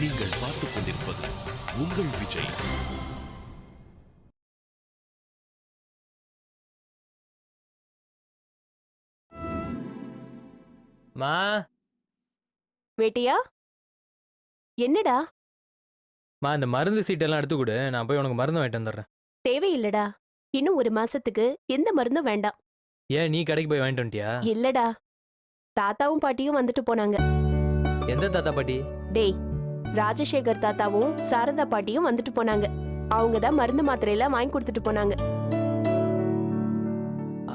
நீங்கள் பார்த்துக் கொண்டிருப்பது உங்கள் விஜய். மா? வேட்டியா? என்னடா? மா இந்த மருந்து சீட்டெல்லாம் எடுத்து கொடு. நான் போய் உனக்கு மருந்து வாங்கிட்டு வந்துடுறேன். தேவையில்லடா. இன்னும் ஒரு மாசத்துக்கு எந்த மருந்தும் வேண்டாம். ஏன் நீ கடைக்கு போய் வாங்கிட்டு வந்துட்டியா? இல்லடா. தாத்தாவும் பாட்டியும் வந்துட்டு போனாங்க. எந்த தாத்தா பாட்டி? டேய் ராஜசேகர் தாத்தாவும் சாரதா பாட்டியும் வந்துட்டு போனாங்க. அவங்க தான் மருந்து மாத்திரையெல்லாம் வாங்கி கொடுத்துட்டு போனாங்க.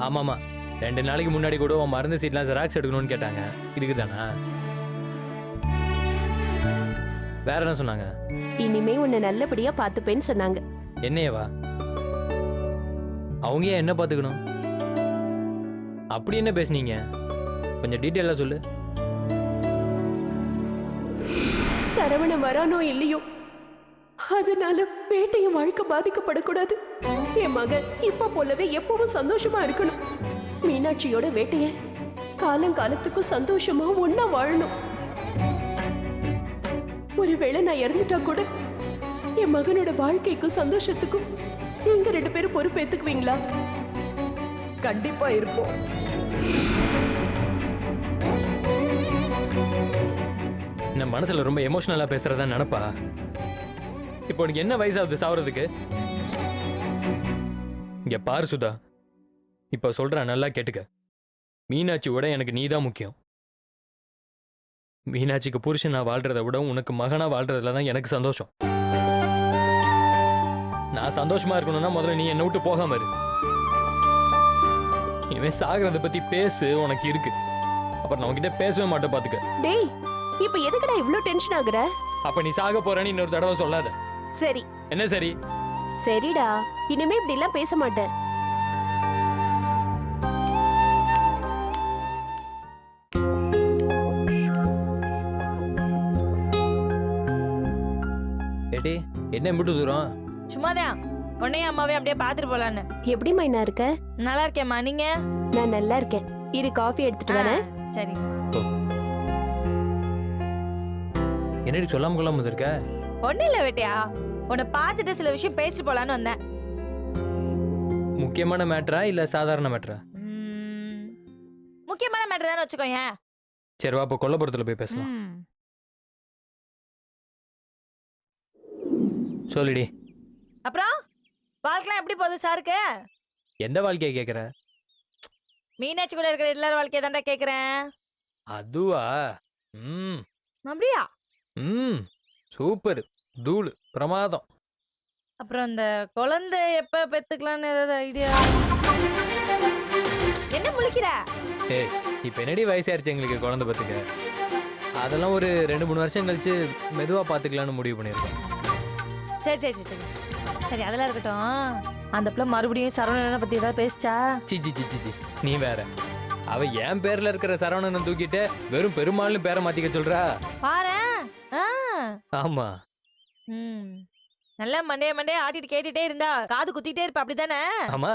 ஆமாமா. ரெண்டு நாளைக்கு முன்னாடி கூட உன் மருந்து சீட்லாம் ஜெராக்ஸ் எடுக்கணும்னு கேட்டாங்க. இதுக்கு தானா? வேற என்ன சொன்னாங்க? இனிமே உன்னை நல்லபடியா பாத்துப்பேன்னு சொன்னாங்க. என்னையவா? அவங்க ஏன் என்ன பார்த்துக்கணும்? அப்படி என்ன பேசுனீங்க? கொஞ்சம் டீட்டெயிலாக சொல்லு. சரவணன் வரானோ இல்லையோ? அதனால பேட்டையும் வாழ்க்கை பாதிக்கப்படக்கூடாது. என் மகன் இப்ப போலவே எப்பவும் சந்தோஷமா இருக்கணும். மீனாட்சியோட வேட்டைய காலங்காலத்துக்கும் சந்தோஷமா ஒன்னா வாழணும். ஒருவேளை நான் இறந்துட்டா கூட என் மகனோட வாழ்க்கைக்கும் சந்தோஷத்துக்கும் நீங்க ரெண்டு பேரும் பொறுப்பேத்துக்குவீங்களா? கண்டிப்பா இருப்போம். நான் மனசுல ரொம்ப எமோஷனலா பேசுறதா நினப்பா? இப்போ உனக்கு என்ன வயசாகுது சாவறதுக்கு? இங்க பாரு சுதா. இப்ப சொல்றேன் நல்லா கேட்டுக்க. மீனாட்சி விட எனக்கு நீதான் முக்கியம். மீனாட்சிக்கு புருஷன் நான் வாழ்றதை விட உனக்கு மகனா வாழ்றதுல தான் எனக்கு சந்தோஷம். நான் சந்தோஷமா இருக்கணும்னா முதல்ல நீ என்னை விட்டு போகாம இரு. இனிமே சாகிறத பத்தி பேசு உனக்கு இருக்கு. அப்புறம் நான் உங்ககிட்ட பேசவே மாட்டேன் பாத்துக்க. டேய் இப்ப எதுக்குடா இவ்ளோ டென்ஷன் ஆகுற? அப்ப நீ சாக போறேன்னு இன்னொரு தடவை சொல்லாத. சரி. என்ன சரி? சரிடா. இனிமே இப்படி எல்லாம் பேச மாட்டேன். ஏடி என்ன எம்பிட்டு தூரம்? சும்மாதான். உன்னையும் அம்மாவே அப்படியே பாத்துட்டு போலான்னு. எப்படி மைனா இருக்க? நல்லா இருக்கேம்மா நீங்க? நான் நல்லா இருக்கேன் இரு காஃபி எடுத்துட்டு வரேன். சரி. என்னடி சொல்லாம கொள்ளாம வந்திருக்க ஒண்ணு இல்ல வேட்டையா. உன்னை பார்த்துட்டு சில விஷயம் பேசிட்டு போலான்னு வந்தேன். முக்கியமான மேட்டரா இல்ல சாதாரண மேட்டரா? ம், முக்கியமான மேட்டர் தானே வச்சுக்கோயேன். சரி வா அப்ப கொல்லப்புறத்துல போய் பேசலாம். சொல்லுடி. அப்புறம்? வாழ்க்கைலாம் எப்படி போகுது சாருக்கு? எந்த வாழ்க்கைய கேக்குற? மீனாட்சி கூட இருக்கிற எல்லாரும் வாழ்க்கையை தாண்டா கேக்குறேன். அதுவா? ம். அப்படியா? ம் சூப்பர். தூளு பிரமாதம். அப்புறம் இந்த குழந்தை எப்ப பெத்துக்கலாம்னு ஏதாவது ஐடியா? என்ன முழிக்கிற? ஏய் இப்ப என்னடி வயசாயிருச்சு எங்களுக்கு குழந்தை பத்துக்க? அதெல்லாம் ஒரு ரெண்டு மூணு வருஷம் கழிச்சு மெதுவா பாத்துக்கலாம்னு முடிவு பண்ணிருக்கோம் சரி சரி சரி சரி. சரி அதெல்லாம் இருக்கட்டும். அந்த பிள்ளை மறுபடியும் சரவணனை பத்தி ஏதாவது பேசிச்சா? சி சி சி சி சி. நீ வேற. அவ என் பேர்ல இருக்கிற சரவணனை தூக்கிட்டு வெறும் பெருமாள்னு பேரை மாத்திக்க சொல்றா. பாரேன். ஆ. ஆமா. ம். நல்லா மண்டைய மண்டைய ஆட்டிட்டு கேட்டுட்டே இருந்தா காது குத்திட்டே இருப்ப அப்படிதானே? ஆமா.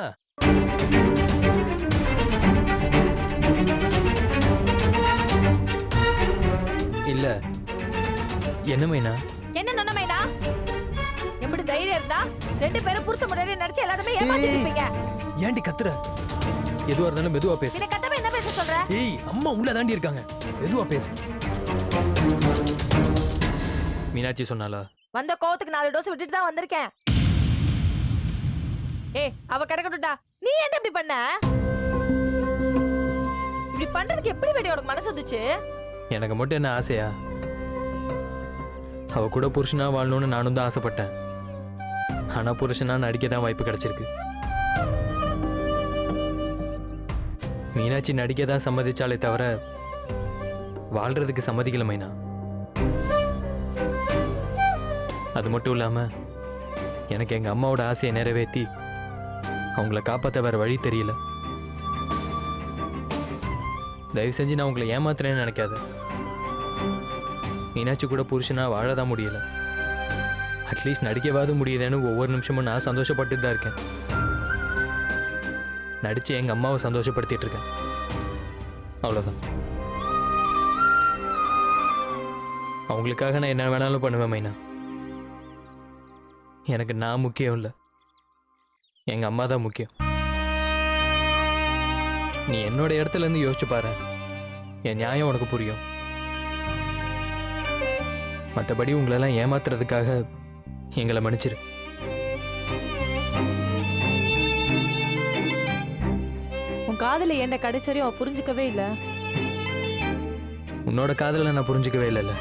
இல்ல. என்ன மைனா? என்ன நொன்னமைடா எப்படி தைரியம் இருந்தா ரெண்டு பேரும் புருஷ முன்னாடி நடிச்சு எல்லாருமே ஏமாத்திட்டு இருப்பீங்க. ஏன்டி கத்துற? எதுவா இருந்தாலும் மெதுவா பேசு. என்ன கத்தவே என்ன பேச சொல்ற? ஏய் அம்மா உள்ள தாண்டி இருக்காங்க. மெதுவா பேசு. மீனாட்சி சொன்னாலா வந்த கோவத்துக்கு நாலு டோஸ் விட்டுட்டு தான் வந்திருக்கேன். ஏய் அவ கிடக்கட்டும்டா. நீ என்ன இப்படி பண்ண? இப்படி பண்றதுக்கு எப்படி வெடி உனக்கு மனசு வந்துச்சு? எனக்கு மட்டும் என்ன ஆசையா? அவ கூட புருஷனா வாழணும்னு நானும் தான் ஆசைப்பட்டேன். ஆனா புருஷனா நடிக்க தான் வாய்ப்பு கிடைச்சிருக்கு. மீனாட்சி நடிக்க தான் சம்மதிச்சாலே தவிர வாழ்றதுக்கு சம்மதிக்கல மைனா. அது மட்டும் இல்லாமல் எனக்கு எங்கள் அம்மாவோட ஆசையை நிறைவேற்றி அவங்கள காப்பாற்ற வேற வழி தெரியல. தயவு செஞ்சு நான் உங்களை ஏமாத்துறேன்னு நினைக்காத. மீனாட்சி கூட புருஷனா வாழதான் முடியலை. அட்லீஸ்ட் நடிக்கவாது முடியுதேன்னு ஒவ்வொரு நிமிஷமும் நான் சந்தோஷப்பட்டு தான் இருக்கேன். நடித்து எங்கள் அம்மாவை சந்தோஷப்படுத்திட்டு இருக்கேன். அவ்வளோதான் அவங்களுக்காக நான் என்ன வேணாலும் பண்ணுவேன் மைனா. எனக்கு நான் முக்கியம் இல்லை. எங்கள் அம்மா தான் முக்கியம். நீ என்னோட இடத்துல இருந்து யோசிச்சு பாரு. என் நியாயம் உனக்கு புரியும். மற்றபடி உங்களெல்லாம் ஏமாத்துறதுக்காக எங்களை மன்னிச்சிரு. உன் காதல ஏன்டா கடைசி வரையும் அவ புரிஞ்சுக்கவே இல்ல. உன்னோட காதலை நான் புரிஞ்சிக்கவே இல்லைல்ல.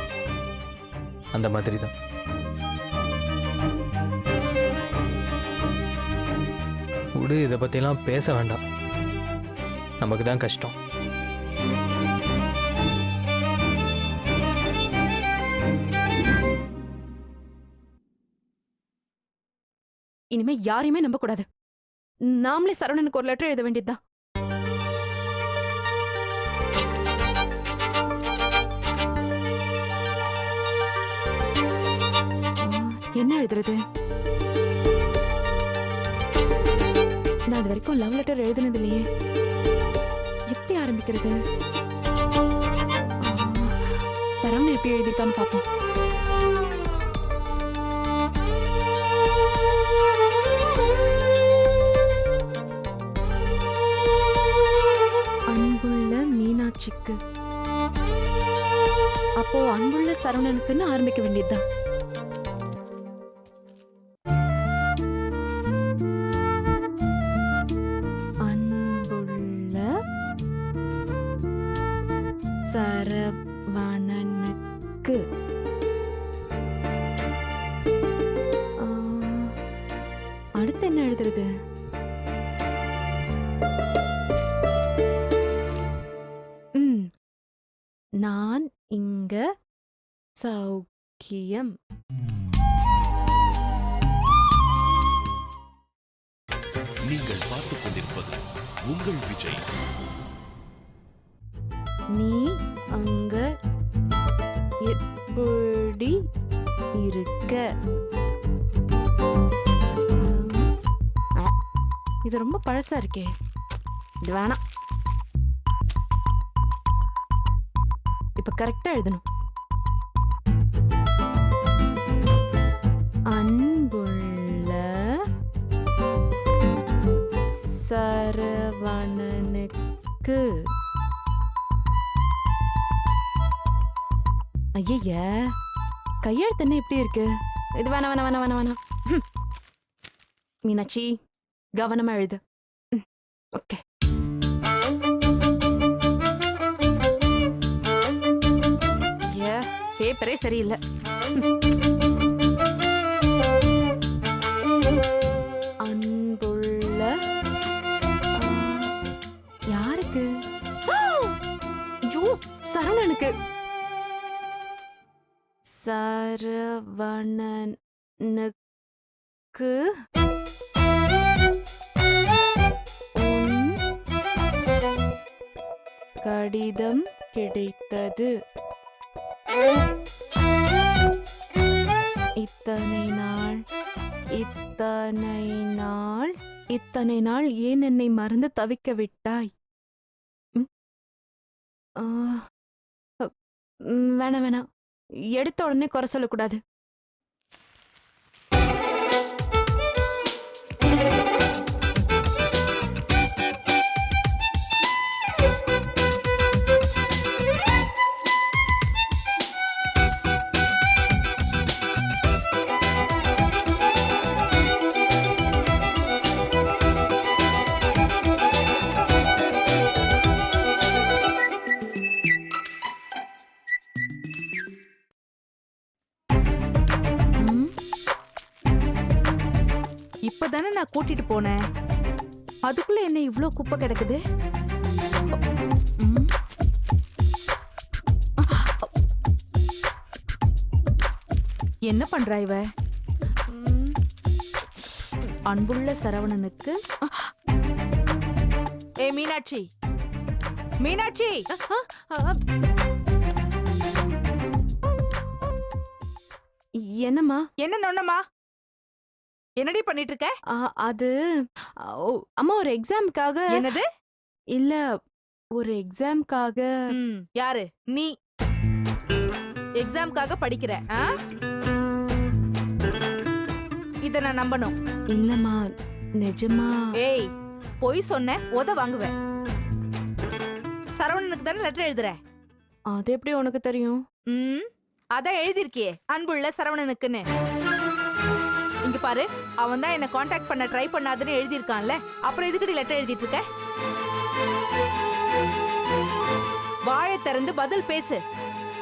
அந்த மாதிரி தான் விடு இதை பற்றிலாம் பேச வேண்டாம். நமக்கு தான் கஷ்டம். இனிமே யாரையுமே நம்ப கூடாது. நாமளே சரவணனுக்கு ஒரு லெட்டர் எழுத வேண்டியதுதான் என்ன எழுதுறது? நான் இது வரைக்கும் லவ் லெட்டர் எழுதுனது இல்லையே எப்படி ஆரம்பிக்கிறது? சரவணன் எப்படி எழுதியிருக்கான்னு பார்ப்போம். அன்புள்ள மீனாட்சிக்கு. அப்போ அன்புள்ள சரவணனுக்குன்னு ஆரம்பிக்க வேண்டியதுதான். இருக்கு. அடுத்து என்ன எழுதுறது? ம் நான் இங்க சௌக்கியம். நீங்கள் பார்த்துக் கொண்டிருப்பது உங்கள் விஜய். இது ரொம்ப பழசா இருக்கே. இது வேணாம். இப்ப கரெக்டா எழுதணும். அன்புள்ள சரவணனுக்கு. ஐய கையெழுத்து என்ன எப்படி இருக்கு? இது வேணாம் வேணாம் வேணாம் வேணாம் வேணாம். மீனாட்சி. கவனமா எழுது. ஓகே. பேப்பரே சரியில்லை. அன்புள்ள யாருக்கு? ஆ! ஐயோ சரவணனுக்கு. சரவணனுக்கு கடிதம் கிடைத்தது. இத்தனை நாள் இத்தனை நாள் இத்தனை நாள் ஏன் என்னை மறந்து தவிக்க விட்டாய்? வேணாம் வேணாம். எடுத்த உடனே குறை சொல்லக்கூடாது. இப்பதானே நான் கூட்டிட்டு போனேன். அதுக்குள்ள என்ன இவ்ளோ குப்பை கிடக்குது. என்ன பண்றா இவ? அன்புள்ள சரவணனுக்கு? ஏ மீனாட்சி. மீனாட்சி! என்னம்மா? என்ன நொண்ணமா என்னடி பண்ணிட்டு இருக்க அது அ, ஓ, அம்மா ஒரு எக்ஸாமுக்காக என்னது? இல்ல ஒரு எக்ஸாமுக்காக ம், யாரு? நீ. எக்ஸாம்க்காக படிக்கிற ஆ? இத நான் நம்பணும். இல்லம்மா நிஜமா. ஏய் பொய் சொன்ன உத வாங்குவேன் சரவணனுக்கு தானே லெட்டர் எழுதுற? அது எப்படி உனக்கு தெரியும்? ம் அதான் எழுதிருக்கியே அன்புள்ள சரவணனுக்குன்னு. இங்க பாரு அவன் தான் என்ன காண்டாக்ட் பண்ண ட்ரை பண்ணாதுன்னு எழுதியிருக்கான்ல. அப்புறம் எதுக்குடி லெட்டர் எழுதிட்டு இருக்க வாயை திறந்து பதில் பேசு.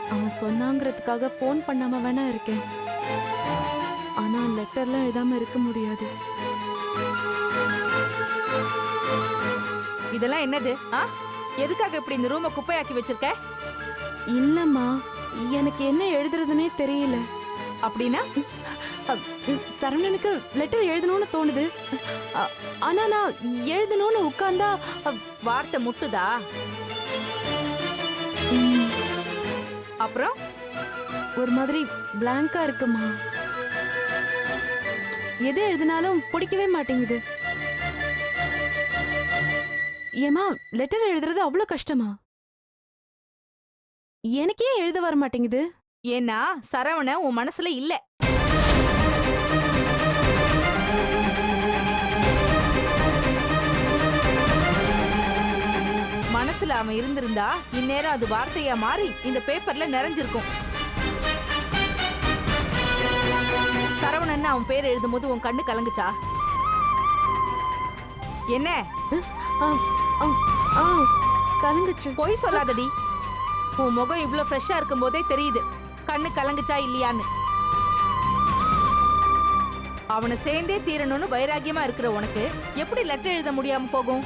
அவன் சொன்னாங்கிறதுக்காக ஃபோன் பண்ணாம வேணா இருக்கேன். ஆனா லெட்டர்லாம் எழுதாம இருக்க முடியாது. இதெல்லாம் என்னது ஆ? எதுக்காக இப்படி இந்த ரூமை குப்பையாக்கி வச்சிருக்க? இல்லம்மா எனக்கு என்ன எழுதுறதுனே தெரியல. அப்படின்னா? சரவணனுக்கு லெட்டர் எழுதணும்னு தோணுது. ஆனா நான் எழுதணும்னு உட்கார்ந்தா வார்த்தை முட்டுதா? அப்புறம்? ஒரு மாதிரி பிளாங்கா இருக்குமா? எது எழுதினாலும் பிடிக்கவே மாட்டேங்குது. ஏமா லெட்டர் எழுதுறது அவ்வளவு கஷ்டமா? எனக்கே எழுத வர மாட்டேங்குது. ஏன்னா சரவண உன் மனசுல இல்லை. மனசுல அவன் இருந்திருந்தா இந்நேரம் அது வார்த்தையா மாறி இந்த பேப்பர்ல நிறைஞ்சிருக்கும். சரவணன் அவன் பேர் எழுதும்போது உன் கண்ணு கலங்குச்சா? என்ன? கலங்குச்சு. பொய் சொல்லாதடி. உன் முகம் இவ்ளோ ஃப்ரெஷ்ஷா இருக்கும் போதே தெரியுது. கண்ணு கலங்குச்சா இல்லையான்னு. அவனை சேர்ந்தே தீரணும்னு வைராகியமா இருக்கிற உனக்கு எப்படி லெட்டர் எழுத முடியாம போகும்?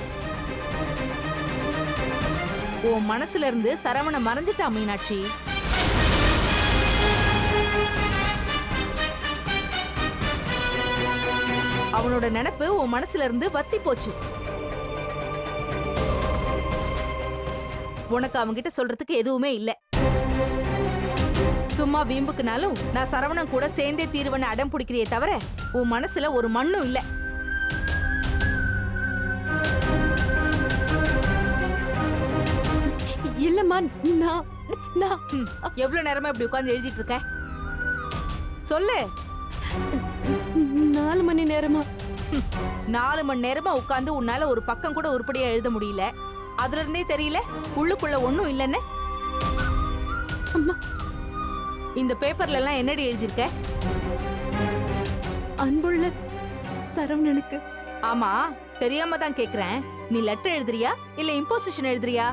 உன் மனசுல இருந்து சரவண மறைஞ்சிட்டா மீனாட்சி? அவனோட நினைப்பு உன் மனசுல இருந்து வத்தி போச்சு. உனக்கு அவங்கிட்ட சொல்றதுக்கு எதுவுமே இல்ல. சும்மா வீம்புக்குனாலும் நான் சரவணன் கூட சேர்ந்தே தீர்வனை அடம் பிடிக்கிறியே தவிர உன் மனசுல ஒரு மண்ணும் இல்லை. இல்லம்மா நான் நான் எவ்வளவு நேரமா இப்படி உட்கார்ந்து எழுதிட்டு இருக்க? சொல்லு. நாலு மணி நேரமா? நாலு மணி நேரமா உட்கார்ந்து உன்னால ஒரு பக்கம் கூட உருப்படியா எழுத முடியல. அதுல இருந்தே தெரியல உள்ளுக்குள்ள ஒண்ணும் இல்லைன்னு. அம்மா. இந்த பேப்பர்ல எல்லாம் என்னடி எழுதியிருக்க அன்புள்ள சரவணனுக்கு. ஆமா தெரியாம தான் கேக்குறேன். நீ லெட்டர் எழுதுறியா? இல்ல இம்போசிஷன் எழுதுறியா?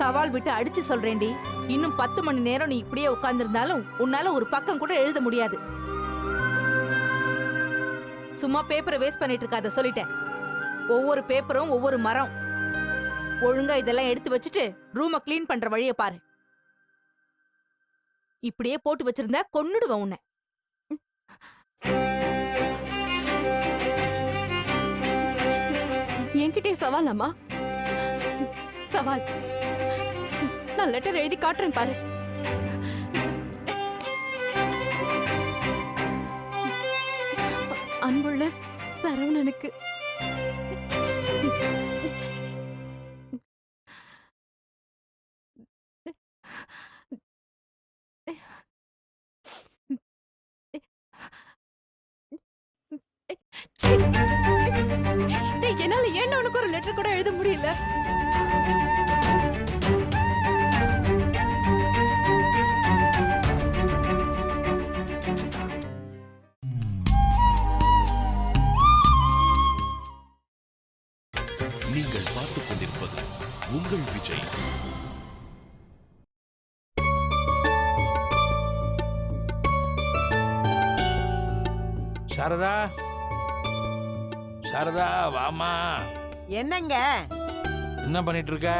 சவால் விட்டு அடிச்சு சொல்றேன்டி. இன்னும் பத்து மணி நேரம் நீ இப்படியே உட்கார்ந்திருந்தாலும் உன்னால ஒரு பக்கம் கூட எழுத முடியாது. சும்மா பேப்பரை வேஸ்ட் பண்ணிட்டு இருக்காத சொல்லிட்டேன். ஒவ்வொரு பேப்பரும் ஒவ்வொரு மரம். ஒழுங்கா இதெல்லாம் எடுத்து வச்சுட்டு ரூமை க்ளீன் பண்ற வழியை பாரு. இப்படியே போட்டு வச்சிருந்தா கொன்னுடுவேன் உன்னை. என்கிட்டயே சவால் அம்மா. சவால். நான் லெட்டர் எழுதி காட்டுறேன் பாரு. அன்புள்ள சரவணனுக்கு. என்னால ஏன்டா உனக்கு ஒரு லெட்டர் கூட எழுத முடியல? உங்கள் விஜய். சாரதா? சாரதா வாமா என்னங்க? என்ன பண்ணிட்டு இருக்க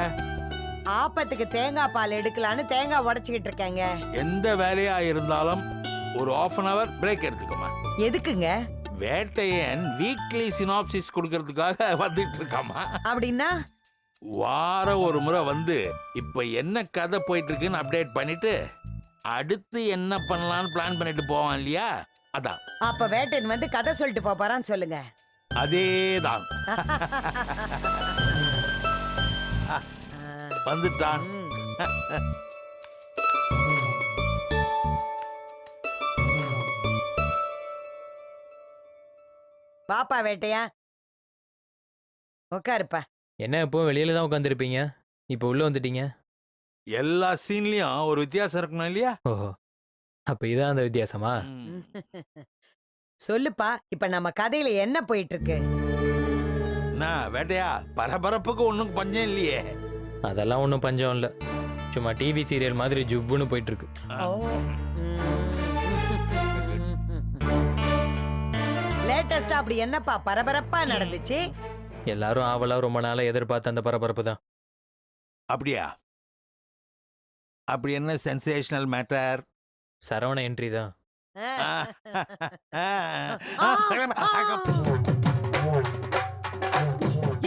ஆப்பத்துக்கு தேங்காய் பால் எடுக்கலான்னு தேங்காய் உடைச்சுக்கிட்டு இருக்கேங்க எந்த வேலையா இருந்தாலும் ஒரு ஆஃப் அன் அவர் பிரேக் எடுத்துக்கோமா எதுக்குங்க? வேட்டையன் வீக்லி சினாப்சிஸ் கொடுக்கறதுக்காக வந்துட்டு இருக்காமா அப்படின்னா? வாரம் ஒரு முறை வந்து இப்போ என்ன கதை போயிட்டு இருக்குன்னு அப்டேட் பண்ணிட்டு அடுத்து என்ன பண்ணலாம்னு பிளான் பண்ணிட்டு போவான் இல்லையா? அதான். அப்ப வேட்டன் வந்து கதை சொல்லிட்டு போறான்னு சொல்லுங்க. அதேதான். வந்துட்டான். பாப்பா வேட்டையா? உட்காருப்பா என்ன இப்போ? வெளியில தான் உட்காந்துருப்பீங்க இப்போ உள்ள வந்துட்டீங்க? எல்லா சீன்லயும் ஒரு வித்தியாசம் இருக்கணும் இல்லையா? ஓஹோ. அப்ப இதான் அந்த வித்தியாசமா. சொல்லுப்பா இப்ப நம்ம கதையில என்ன போயிட்டு இருக்கு என்ன வேட்டையா பரபரப்புக்கு ஒண்ணும் பஞ்சம் இல்லையே. அதெல்லாம் ஒன்றும் பஞ்சம் இல்லை. சும்மா டிவி சீரியல் மாதிரி ஜுப்புன்னு போயிட்டு இருக்கு லேட்டஸ்டா அப்படி என்னப்பா பரபரப்பா நடந்துச்சு? எல்லாரும் ஆவலா ரொம்ப நாளா எதிர்பார்த்த அந்த பரபரப்பு தான் அப்படியா? அப்படி என்ன சென்சேஷனல் மேட்டர் சரவண என்ட்ரி தான்.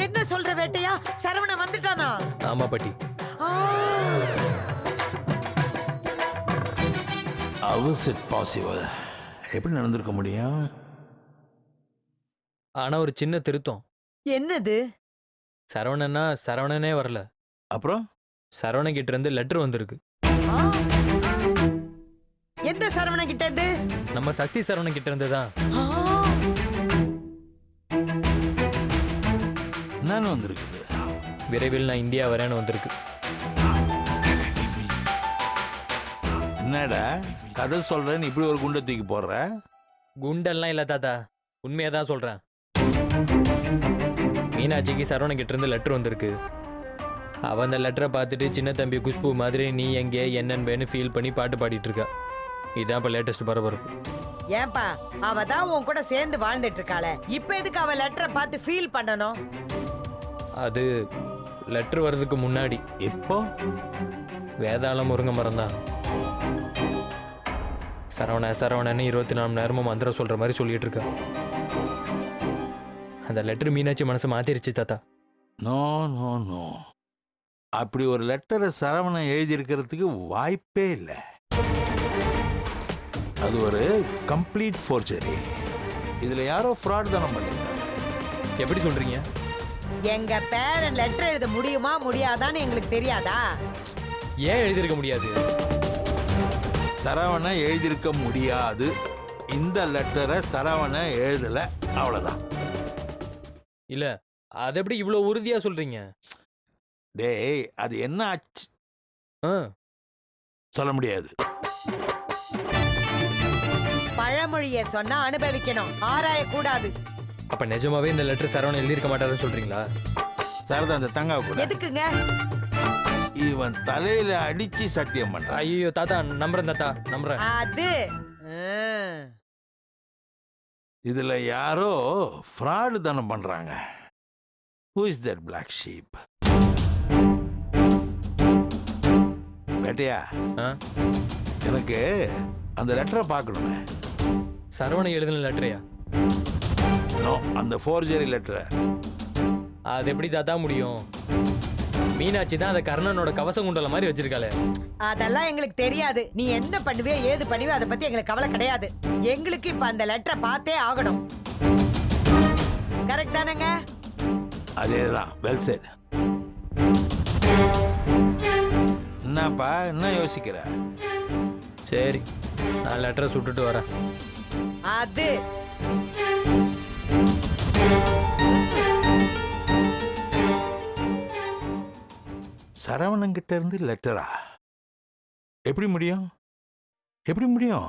என்ன சொல்ற வேட்டையா? சரவண வந்துட்டானா? ஆமா பாட்டி! ஹவுஸ் இட் பாசிபிள் எப்படி நடந்திருக்க முடியும்? ஆனா ஒரு சின்ன திருத்தம். என்னது? சரவணன்னா சரவணனே வரல. அப்புறம்? சரவணன் கிட்ட இருந்து லெட்டர் வந்திருக்கு. ஆ! எந்த சரவண கிட்ட இருந்து நம்ம சக்தி சரவணன் கிட்ட இருந்து தான் ஆ! என்னன்னு வந்திருக்குது விரைவில் நான் இந்தியா வரேன்னு வந்திருக்கு. என்னடா? கதை சொல்றேன்னு இப்படி ஒரு குண்டை தூக்கி போடுற? குண்டெல்லாம் இல்ல தாத்தா. உண்மையா தான் சொல்றேன். மீனாட்சிக்கு சரவணன் கிட்ட இருந்து லெட்டர் வந்திருக்கு. அவ அந்த லெட்டரை பார்த்துட்டு சின்ன தம்பி குஷ்பு மாதிரி நீ எங்கே என்னன்னு ஃபீல் பண்ணி பாட்டு பாடிட்டு இருக்கா. இதான் இப்போ லேட்டஸ்ட் பரபரப்பு. ஏன்பா அவ தான் உன் கூட சேர்ந்து வாழ்ந்துட்டு இருக்காளே. இப்ப எதுக்கு அவ லெட்டரை பார்த்து ஃபீல் பண்ணணும்? அது லெட்டர் வர்றதுக்கு முன்னாடி. இப்போ வேதாளம் முருங்கை மரம் தான். சரவண சரவணன்னு இருபத்தி நாலு நேரமும் மந்திரம் சொல்ற மாதிரி சொல்லிட்டு இருக்கா. அந்த லெட்டர் மீனாட்சி மனசை மாத்திருச்சு தாத்தா. No no no. அப்படி ஒரு லெட்டரை சரவணன் எழுதியிருக்கிறதுக்கு வாய்ப்பே இல்லை. அது ஒரு கம்ப்ளீட் ஃபோர்ஜரி இதுல யாரோ ஃப்ராட் தானே பண்ணிருக்காங்க எப்படி சொல்றீங்க? எங்க பேரன் லெட்டர் எழுத முடியுமா முடியாதான்னு எங்களுக்கு தெரியாதா? ஏன் எழுதியிருக்க முடியாது? சரவணன் எழுதியிருக்க முடியாது. இந்த லெட்டரை சரவணன் எழுதல அவ்வளவுதான். இல்ல. அது எப்படி இவ்வளோ உறுதியா சொல்றீங்க? டேய் அது என்ன ஆச்சு? ஆ. சொல்ல முடியாது. பழமொழிய சொன்னா அனுபவிக்கணும். ஆராய கூடாது அப்ப நிஜமாவே இந்த லெட்டர் சரவணன் எழுதியிருக்க மாட்டாருன்னு சொல்றீங்களா? சரதா அந்த தங்காவை கூட எதுக்குங்க? இவன் தலையில அடிச்சு சத்தியம் பண்றான். ஐயோ தாத்தா நம்புறேன் தாத்தா நம்புறேன். அது ஆ. இதுல யாரோ ஃப்ராடு தானே பண்றாங்க. Who is that black sheep வேட்டையா ஆ? எனக்கு அந்த லெட்டரை பார்க்கணுமே. சரவணன் எழுதின லெட்டரையா அந்த ஃபோர்ஜரி லெட்டரை அது எப்படி தாத்தா முடியும்? மீனாட்சி தான் அதை கர்ணனோட கவசம் குண்டல மாதிரி வச்சிருக்காளே. அதெல்லாம் எங்களுக்கு தெரியாது. நீ என்ன பண்ணுவியோ ஏது பண்ணுவியோ அதை பத்தி எங்களுக்கு கவலை கிடையாது. எங்களுக்கு இப்ப அந்த லெட்டரை பார்த்தே ஆகணும். கரெக்ட் தானேங்க? அதே தான் வெல் செட் என்னப்பா என்ன யோசிக்கிற? சரி நான் லெட்டரை சுட்டுட்டு வரேன். அது. சரவணங்கிட்ட இருந்து லெட்டரா எப்படி முடியும்? எப்படி முடியும்?